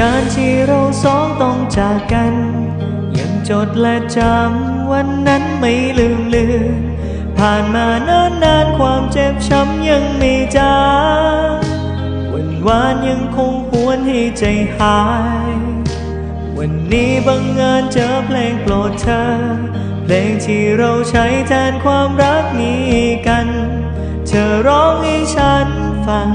การที่เราสองต้องจากกัน ยังจดและจำวันนั้นไม่ลืมเลือนผ่านมานานนานความเจ็บช้ำยังไม่จางวันวานยังคงหวนให้ใจหาย วันนี้บังเอิญเจอเพลงโปรดเธอ เพลงที่เราใช้แทนความรักนี้กัน เธอร้องให้ฉันฟัง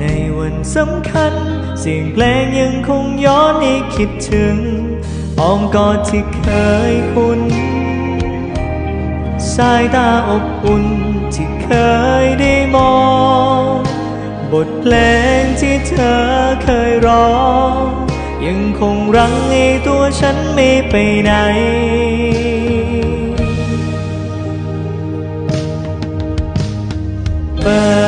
ในวันสำคัญ เสียงเพลงยังคงย้อนให้คิดถึงอ้อมกอดที่เคยคุ้นสายตาอบอุ่นที่เคยได้มอง บทเพลงที่เธอเคยร้อง ยังคงรั้งให้ตัวฉันไม่ไปไหนเปิด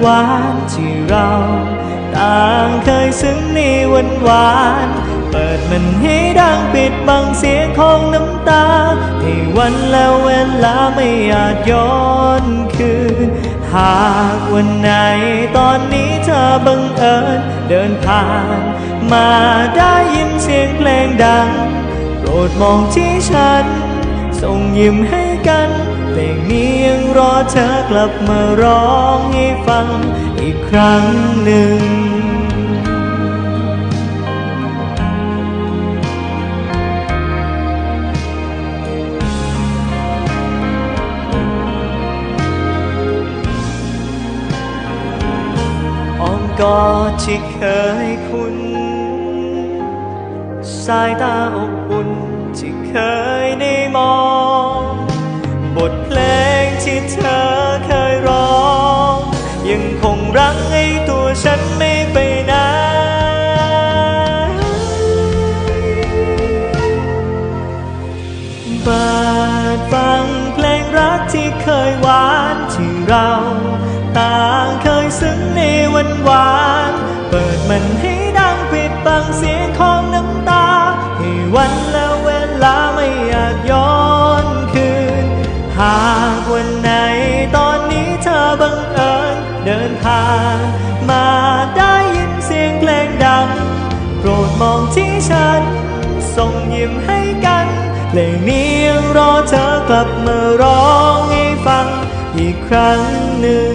หวานที่เราต่างเคยซึ้งในวันหวาน เปิดมันให้ดังปิดบังเสียงของน้ำตา ให้วันและเวลาไม่อาจย้อนคืน หากวันไหนตอนนี้เธอบังเอิญเดินผ่าน มาได้ยินเสียงเพลงดัง โปรดมองที่ฉัน ส่งยิ้มให้กัน เพลงนี้ยังรอเธอกลับมาร้องให้ฟังอีกครั้งหนึ่งอ้อมกอดที่เคยคุ้นสายตาอบอุ่นที่เคย รั้งให้ตัวฉันไม่ไปไหนเปิดฟังเพลงรักที่เคยหวานที่เราต่างเคยซึ้งในวันหวาน เปิดมันให้ดังปิดบังเสียงของ นผ่าน มาได้ยินเสียงเพลงดัง โปรดมองที่ฉัน ส่งยิ้มให้กัน เพลงนี้ยังรอเธอกลับมาร้องให้ฟังอีกครั้งหนึ่ง